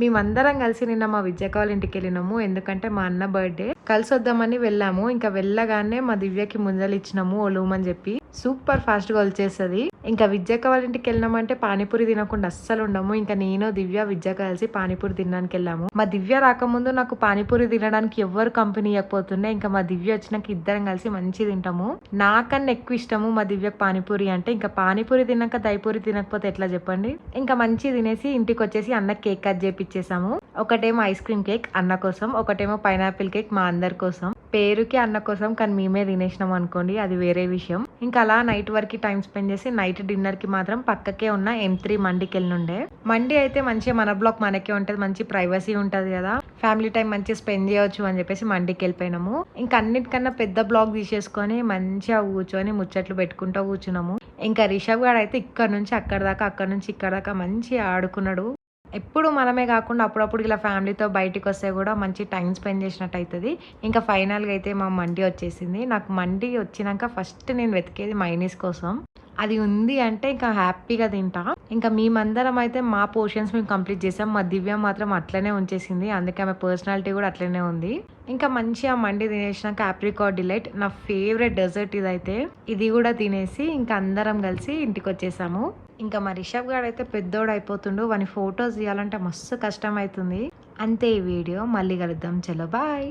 మేమందరం కలిసి నిన్న మా విద్యక ఇంటికి వెళ్ళినాము. ఎందుకంటే మా అన్న బర్త్డే కలిసి వద్దామని వెళ్ళాము. ఇంకా వెళ్ళగానే మా దివ్యకి ముంజలు ఇచ్చినాము ఒలుమని చెప్పి సూపర్ ఫాస్ట్గా వచ్చేస్తుంది. ఇంకా విద్యక వాళ్ళ ఇంటికి వెళ్ళినామంటే పానీపూరి తినకుండా అస్సలు ఉండము. ఇంకా నేను దివ్య విద్య కలిసి పానీపూరి తినడానికి వెళ్ళాము. మా దివ్య రాకముందు నాకు పానీపూరి తినడానికి ఎవ్వరు కంపెనీ ఇవ్వకపోతుండే. ఇంకా మా దివ్య వచ్చినాక ఇద్దరం కలిసి మంచి తింటాము. నాకన్నా ఎక్కువ ఇష్టము మా దివ్యకు పానీపూరి అంటే. ఇంకా పానీపూరి తిన్నాక దయపూరి తినకపోతే ఎట్లా చెప్పండి? ఇంకా మంచి తినేసి ఇంటికి వచ్చేసి అన్న కేక్ కట్ చేపిచ్చేసాము. ఒకటేమో ఐస్ క్రీమ్ కేక్ అన్న కోసం. ఒకటేమో పైనాపిల్ కేక్ మా అందరి కోసం. పేరుకి అన్న కోసం కానీ మేమే తినేసినాం అనుకోండి అది వేరే విషయం. ఇంకా అలా నైట్ వరకు టైం స్పెండ్ చేసి నైట్ డిన్నర్కి మాత్రం పక్కకే ఉన్న ఎం త్రీ మండికి వెళ్ళినుండే మండి అయితే మంచిగా మన బ్లాక్ మనకే ఉంటుంది మంచి ప్రైవసీ ఉంటుంది కదా. ఫ్యామిలీ టైం మంచిగా స్పెండ్ చేయొచ్చు అని చెప్పేసి మండికి వెళ్ళిపోయినాము. ఇంకా అన్నిటికన్నా పెద్ద బ్లాగ్ తీసేసుకొని మంచిగా కూర్చొని ముచ్చట్లు పెట్టుకుంటూ కూర్చున్నాము. ఇంకా రిషబ్ గారు అయితే ఇక్కడ నుంచి అక్కడ దాకా అక్కడ నుంచి ఇక్కడ దాకా మంచిగా ఆడుకున్నాడు. ఎప్పుడు మనమే కాకుండా అప్పుడప్పుడు ఇలా ఫ్యామిలీతో బయటికి వస్తే కూడా మంచి టైం స్పెండ్ చేసినట్టు అవుతుంది ఇంకా ఫైనల్గా అయితే మా మండి వచ్చేసింది. నాకు మండి వచ్చినాక ఫస్ట్ నేను వెతికేది మైనీస్ కోసం. అది ఉంది అంటే ఇంకా హ్యాపీగా తింటా. ఇంకా మేమందరం అయితే మా పోర్షన్స్ మేము కంప్లీట్ చేసాం. మా దివ్య మాత్రం అట్లనే ఉంచేసింది. అందుకే ఆమె పర్సనాలిటీ కూడా అట్లనే ఉంది. ఇంకా మంచిగా మండి తినేసినాక ఆప్రికాట్ డిలైట్ నా ఫేవరెట్ డెజర్ట్ ఇదైతే. ఇది కూడా తినేసి ఇంకా అందరం కలిసి ఇంటికి వచ్చేసాము ఇంకా మా రిషబ్ గారు అయితే పెద్దోడు అయిపోతుండు వాని ఫొటోస్ తీయాలంటే మస్తు కష్టం అవుతుంది అంతే ఈ వీడియో. మళ్ళీ కలుద్దాం. చలో బాయ్.